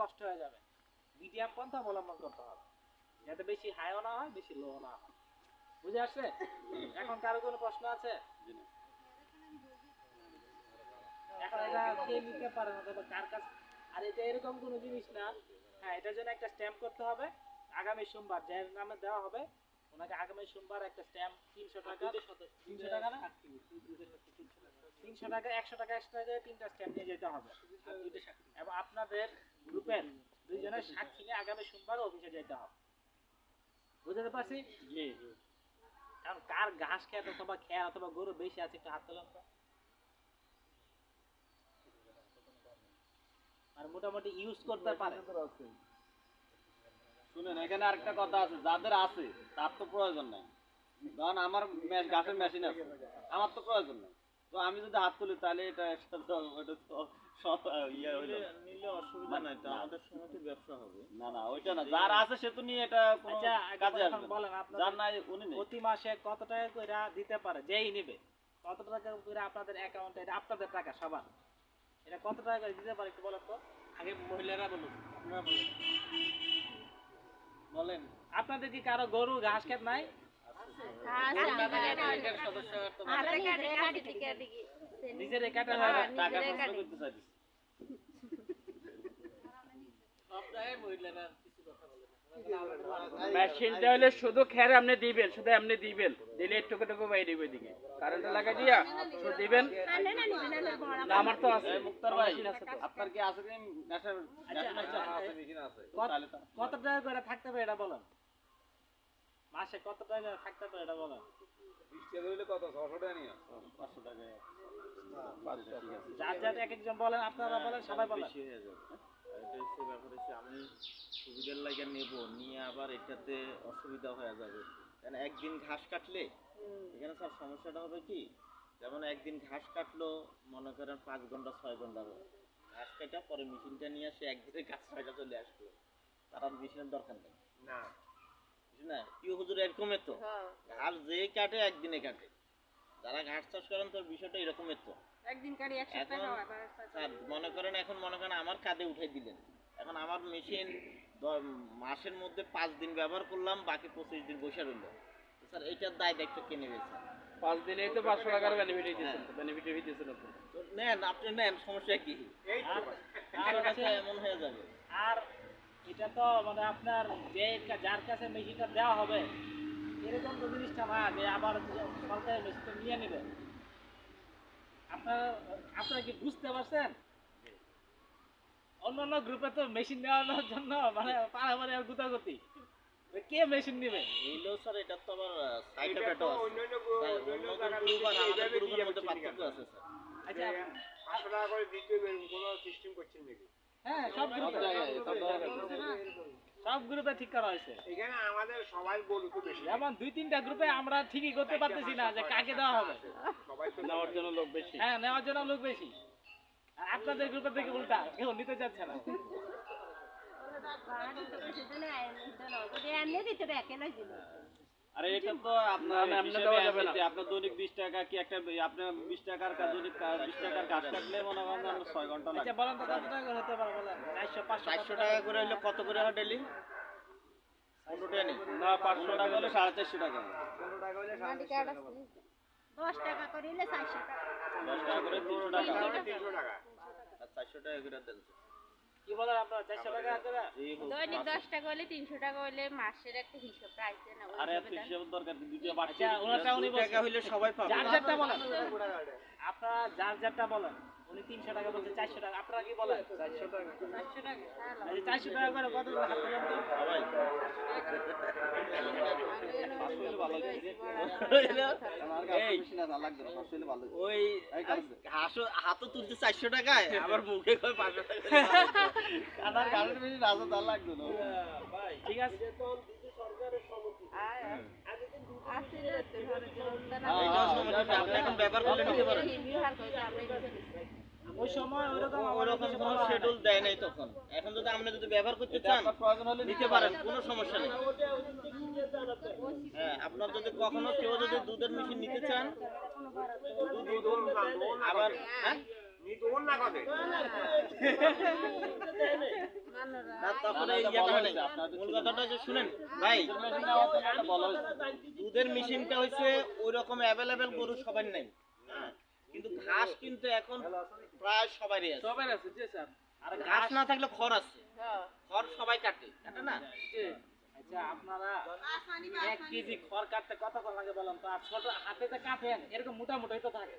কষ্ট হয়ে যাবে। মিডিয়াম পন্থা অবলম্বন করতে হবে। যাতে বেশি হাইও না হয় বেশি লো না হয়। বুঝে আসছে? এখন কারও কোনো প্রশ্ন আছে? এখন এটা কে নিতে পারে না? তবে কার কাছে আর এটা এরকম কোনো জিনিস না। হ্যাঁ এটার জন্য একটা স্ট্যাম্প করতে হবে। আগামী সোমবার যার নামে দেওয়া হবে ওনাকে আগামী সোমবার একটা স্ট্যাম্প তিনশো টাকা তিনশো টাকা না? তিনশো টাকা। একশো টাকা একশো টাকা তিনটা স্ট্যাম্প নিয়ে যেতে হবে। এবং আপনাদের গ্রুপের দুইজনের সাক্ষী নিয়ে আগামী সোমবার অফিসে যেতে হবে। বুঝতে পারছি? কারণ কার ঘাস খেত অথবা অথবা গরু বেশি আছে একটু হাত তো। আর মোটামুটি ইউজ করতে পারে। শুনেন এখানে আরেকটা কথা আছে যাদের আছে তার তো প্রয়োজন নাই। কারণ আমার গাছের মেশিন আছে। আমার তো প্রয়োজন নাই। তো আমি যদি হাত তুলি তাহলে এটা তো তো সব ইয়ে হইল নিলে অসুবিধা নাই। তো আমাদের সময় তো ব্যবসা হবে। না না ওইটা না। যার আছে সে তো নিয়ে এটা কোনো আচ্ছা কাজে আসবে না। বলেন যার আপনাদের নাই উনি নেই। প্রতি মাসে কত টাকা করে দিতে পারে? যেই নিবে। কত টাকা করে আপনাদের অ্যাকাউন্টে এটা আপনাদের টাকা সবার? এটা কত টাকা করে দিতে পারে একটু বলেন তো। আগে মহিলারা বলুন আপনারা বলুন বলেন। আপনাদের কি কারও গরু ঘাস খেত নাই? নিজের কাটা টাকা টাকা করতে মেশিনটা হলে শুধু খের আপনি দিবেন শুধু এমনি দিবেন। দিলে একটুকু টুকু বাইরে দিবে দিকে কারেন্ট লাগাই দিয়া শুধু দিবেন। না আমার তো আছে। মুক্তার ভাই। আপনার কি আছে কত- তাহলে তো কত টাকা করে থাকতে হবে এটা বলেন? মাসে কত টাকা থাকতে হবে এটা বলেন? পাঁচশো টাকা। ঠিক আছে। যার যার এক একজন বলেন আপনারা বলেন সবাই বলেন। বেশি যাবে। আর এটা হচ্ছে ব্যাপার হচ্ছে আমি সুবিধার লাগে নেব নিয়ে আবার এটাতে অসুবিধা হয়ে যাবে। কারণ একদিন ঘাস কাটলে এখানে স্যার সমস্যাটা হবে কি? যেমন একদিন ঘাস কাটলো মনে করেন পাঁচ ঘণ্টা ছয় ঘণ্টা ঘাস কাটা পরে মেশিনটা নিয়ে আসে একদিনে ঘাস কাটা চলে আসলো তার আর মেশিনের দরকার নেই। না। না? কি হুজুর এরকমের তো। ঘাস যে কাটে একদিনে কাটে। যারা ঘাস চাষ করেন তোর বিষয়টা এরকমের তো। একদিন কারি এক এখন মনে করেন এখন মনে করেন আমার কাঁধে উঠাই দিলেন। এখন আমার মেশিন মাসের মধ্যে পাঁচ দিন ব্যবহার করলাম বাকি পঁচিশ দিন বসে রইল। স্যার এইটার দায় দায়িত্ব কে নেবে স্যার? পাঁচ দিনেই তো পাঁচশো টাকার বেনিফিট দিয়েছেন বেনিফিট দিয়েছেন নেন আপনি নেন সমস্যা কি? এমন হয়ে যাবে। আর এটা তো মানে আপনার যে যার কাছে মেশিনটা দেওয়া হবে এরকম তো জিনিসটা না যে আবার সরকারের মেশিনটা নিয়ে নেবে। আপনারা আপনারা কি বুঝতে পারছেন? অন্যান্য গ্রুপে তো মেশিন নেওয়ানোর জন্য মানে পাড়াপাড়ি আর গুতাগুতি কে মেশিন নেবে? এইলো স্যার এটা তো আবার সাইড এফেক্ট আছে। অন্যান্য অন্যান্য গ্রুপ আর মেশিন আমাদের এইভাবে গ্রুপের দিয়ে মধ্যে পার্থক্য আছে স্যার। আচ্ছা পাঁচশো টাকা করে হবে কোনো সিস্টেম করছেন নাকি? হ্যাঁ সব সব গ্রুপে সব গ্রুপে ঠিক করা হয়েছে। এখানে আমাদের সবাই বলু তো বেশি। যেমন দুই তিনটা গ্রুপে আমরা ঠিকই করতে পারতেছি না যে কাকে দেওয়া হবে। সবাই তো নেওয়ার জন্য লোক বেশি। হ্যাঁ নেওয়ার জন্য লোক বেশি। আর আপনাদের গ্রুপের থেকে উল্টা কেউ নিতে চাচ্ছে না। আরে এটা তো আপনার এমনি দেওয়া যাবে না। আপনার দৈনিক বিশ টাকা কি একটা আপনার বিশ টাকার কাজ দৈনিক কা- বিশ টাকার কাজ কাটলে মনে করেন আপনার ছয় ঘণ্টা লাগে। আচ্ছা বলেন তো কত টাকা করে হতে পারে বলেন? চারশো পাঁচশো চারশো টাকা করে হলে কত করে হয় টাকা নেই। না পাঁচশো টাকা হলে সাড়ে চারশো টাকা। দশ টাকা করিলে চারশো টাকা। দশ টাকা করে তিনশো টাকা। তিনশো টাকা। আর চারশো টাকা করে দেন। কি বলেন আপনারা চারশো টাকা করে এই দৈনিক দশ টাকা হলে তিনশো টাকা হলে মাসের একটা হিসাব রাখতে না আরে এত হিসেবের দরকার কি? বাড়ছে উনি টাকা হইলে সবাই পাবে। যার যারটা বলেন। আপনারা যার যারটা বলেন উনি তিনশো টাকা বলছে চারশো টাকা। আপনারা কি বলেন? চারশো টাকা। চারশো টাকা। টাকা করে কত হাত তুলেন তো? সবাই। ওই হাসো হাতও তুলতে চারশো টাকায় আবার মুখে কয় পাঁচশো টাকা। কানার গাড়ির বেশি রাজা তার লাগতো না। ঠিক আছে। তো আপনি এখন ব্যবহার করলে নিতে পারেন আমরা ওই সময় ওরকম কিছু কোনো শিডিউল দেয় নাই তখন। এখন যদি আপনি যদি ব্যবহার করতে চান আপনার প্রয়োজন হলে নিতে পারেন কোনো সমস্যা নেই। হ্যাঁ আপনার যদি কখনো কেউ যদি দুধের মেশিন নিতে চান আবার হ্যাঁ? হয়েছে দুধের মেশিনটা হচ্ছে ওই রকম অ্যাভেলেবেল গরু সবার নাই। হ্যাঁ কিন্তু ঘাস কিন্তু এখন প্রায় সবারই আছে। সবার আছে আর ঘাস না থাকলে খড় আছে। হ্যাঁ। খড় সবাই কাটে কাটে না? আচ্ছা আপনারা এক কেজি খড় কাটতে কতক্ষণ লাগে বলেন তো? আর ছোট হাতে তো কাটেন এরকম মোটা মোটাই তো থাকে।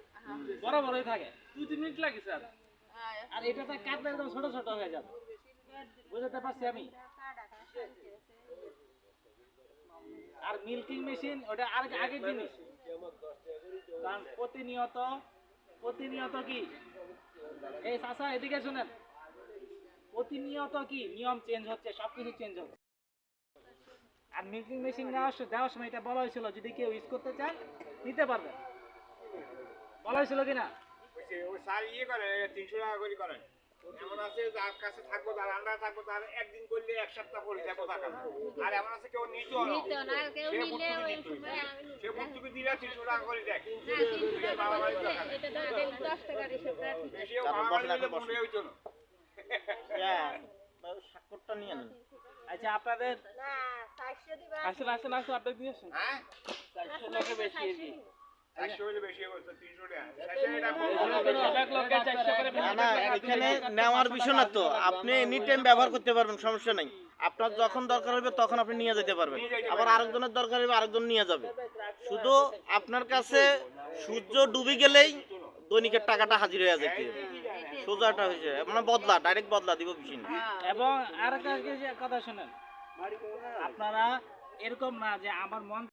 বড় বড়ই থাকে। দুই তিন মিনিট লাগে স্যার। আর এটা কাটলে একদম ছোট ছোট হয়ে যাবে। বুঝতে পারছি আমি? আর মিল্কিং মেশিন ওটা আর আগের জিনিস। কারণ প্রতিনিয়ত প্রতিনিয়ত কি? এই চাষা এদিকে শুনেন। প্রতিনিয়ত কি? নিয়ম চেঞ্জ হচ্ছে সবকিছু চেঞ্জ হচ্ছে। আর মিল্কিং মেশিন নেওয়ার দেওয়ার সময় এটা বলা হয়েছিল যদি কেউ ইউজ করতে চান নিতে পারবে। বলা হয়েছিল কিনা ওই ওই স্যার ইয়ে করে তিনশো টাকা করে করেন এমন আছে যার কাছে থাকব তার আন্ডার থাকব তার একদিন করলে এক সপ্তাহ করে যাব টাকা আর এমন আছে কেউ সে দিলে তিনশো টাকা করে দেয় হ্যাঁ স্বাক্ষরটা নিয়ে আচ্ছা আপনাদের আসেন আসেন আসেন আপনি দিয়ে আসেন। হ্যাঁ? চারশো বেশি আর নেওয়ার বিষয় না তো। আপনি এনি টাইম ব্যবহার করতে পারবেন সমস্যা নাই। আপনার যখন দরকার হবে তখন আপনি নিয়ে যেতে পারবেন। আবার আরেকজনের দরকার হবে আরেকজন নিয়ে যাবে। শুধু আপনার কাছে সূর্য ডুবে গেলেই দৈনিকের টাকাটা হাজির হয়ে যেতে সোজাটা হয়েছে মানে বদলা ডাইরেক্ট বদলা দিব মেশিন এবং আরেকটা কথা শুনেন আপনারা এরকম না যে আমার মন